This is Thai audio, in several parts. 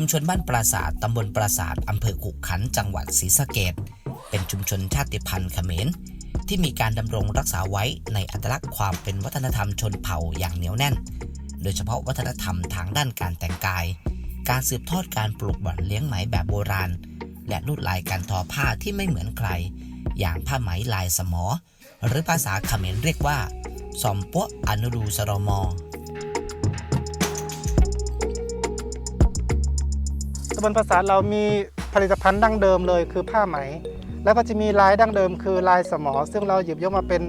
มชนบ้านปราสาทตำบลปราสาทอำเภอขุขันจังหวัดศรีสะเกดเป็นชุมชนชาติพันธุ์เขมรที่มีการดำรงรักษาไว้ในอัตลักษณ์ความเป็นวัฒนธรรมชนเผ่าอย่างเหนียวแน่น โดยเฉพาะวัฒนธรรมทางด้านการแต่งกาย การสืบทอดการปลูกบ่อนเลี้ยงไหมแบบโบราณ และลวดลายการทอผ้าที่ไม่เหมือนใคร อย่างผ้าไหมลายสมอ หรือภาษาเขมรเรียกว่าซอมปัวอนุรูสรมอ บลประสาเรามีผลิตภัณฑ์ดั้งเดิมเลยคือผ้าไหม แล้วก็จะมีลายดั้งเดิมคือลายสมอ ซึ่งเราหยิบยกมาเป็น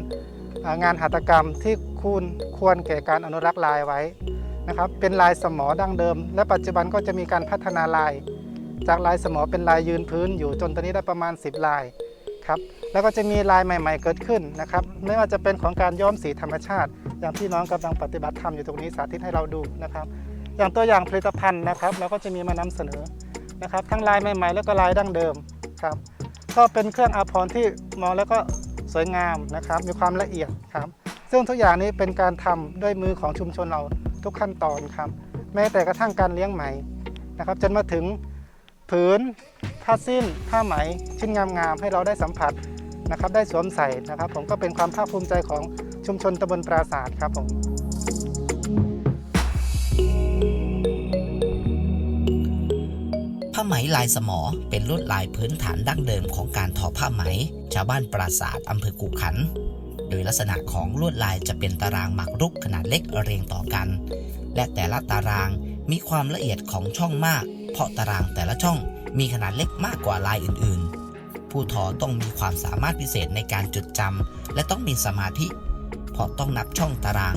งานหัตถกรรมที่คุณควรแก่การอนุรักษ์ลายไว้นะครับเป็นลายสมอดั้งเดิม และปัจจุบันก็จะมีการพัฒนาลาย จากลายสมอเป็นลายยืนพื้นอยู่จนตอนนี้ได้ประมาณ 10 ลายครับแล้วก็จะมีลายใหม่ ๆ เกิดขึ้นนะครับไม่ว่าจะเป็นของการย้อมสีธรรมชาติ อย่างที่น้องกำลังปฏิบัติทำอยู่ตรงนี้สาธิตให้เราดูนะครับ อย่างตัวอย่างผลิตภัณฑ์นะครับ เราก็จะมีมานำเสนอนะครับ ทั้งลายใหม่ๆ แล้วก็ลายดั้งเดิมครับ ก็เป็นเครื่องอาภรณ์ที่มองแล้วก็สวยงามนะครับ มีความละเอียดครับ ซึ่งทุกอย่างนี้เป็นการทำด้วยมือของชุมชนเราทุกขั้นตอนครับ แม้แต่กระทั่งการเลี้ยงไหมนะครับ จนมาถึงผืนผ้าสิ้นผ้าไหมชิ้นงามๆให้เราได้สัมผัสนะครับ ได้สวมใส่นะครับ ผมก็เป็นความภาคภูมิใจของชุมชนตำบลปราศาสตร์ครับผม ไหมลายสมอเป็นลวดลายพื้นฐานดั้งเดิมของการทอผ้าไหม ชาวบ้านปราศาสาทอำเภอกุขัน โดยลักษณะของลวดลายจะเป็นตารางหมากรุกขนาดเล็กเรียงต่อกัน และแต่ละตารางมีความละเอียดของช่องมาก เพราะตารางแต่ละช่องมีขนาดเล็กมากกว่าลายอื่นๆ ผู้ทอต้องมีความสามารถพิเศษในการจดจำและต้องมีสมาธิ เพราะต้องนับช่องตาราง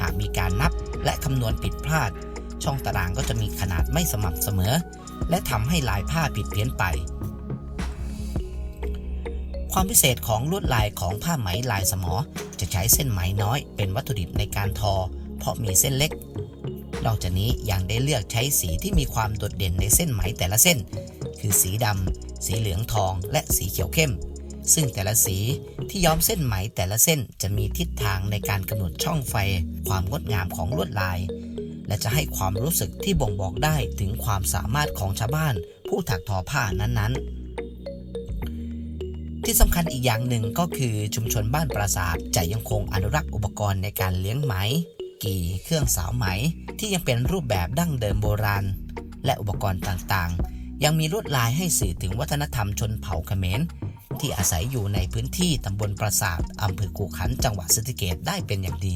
หากมีการนับและคำนวณผิดพลาด ช่องตารางก็จะมีขนาดไม่สม่ำเสมอ และทำให้ลายผ้าผิดเพี้ยนไป ความพิเศษของลวดลายของผ้าไหมลายสมอ จะใช้เส้นไหมน้อยเป็นวัตถุดิบในการทอ เพราะมีเส้นเล็ก นอกจากนี้ยังได้เลือกใช้สีที่มีความโดดเด่นในเส้นไหมแต่ละเส้น คือสีดำสีเหลืองทองและสีเขียวเข้ม ซึ่งแต่ละสีที่ย้อมเส้นไหมแต่ละเส้นจะมีทิศทางในการกำหนดช่องไฟ ความงดงามของลวดลาย และจะให้ความรู้สึกที่บ่งบอกได้ถึงความสามารถของชาวบ้าน ผู้ถักทอผ้านั้นๆ ที่สำคัญอีกอย่างหนึ่งก็คือชุมชนบ้านปราสาทจะยังคงอนุรักษ์อุปกรณ์ในการเลี้ยงไหม กี่เครื่องสาวไหมที่ยังเป็นรูปแบบดั้งเดิมโบราณ และอุปกรณ์ต่างๆ ยังมีลวดลายให้สื่อถึงวัฒนธรรมชนเผ่าเขมรที่อาศัยอยู่ในพื้นที่ตำบลปราสาทอำเภอกูขันจังหวัดศรีเกษได้เป็นอย่างดี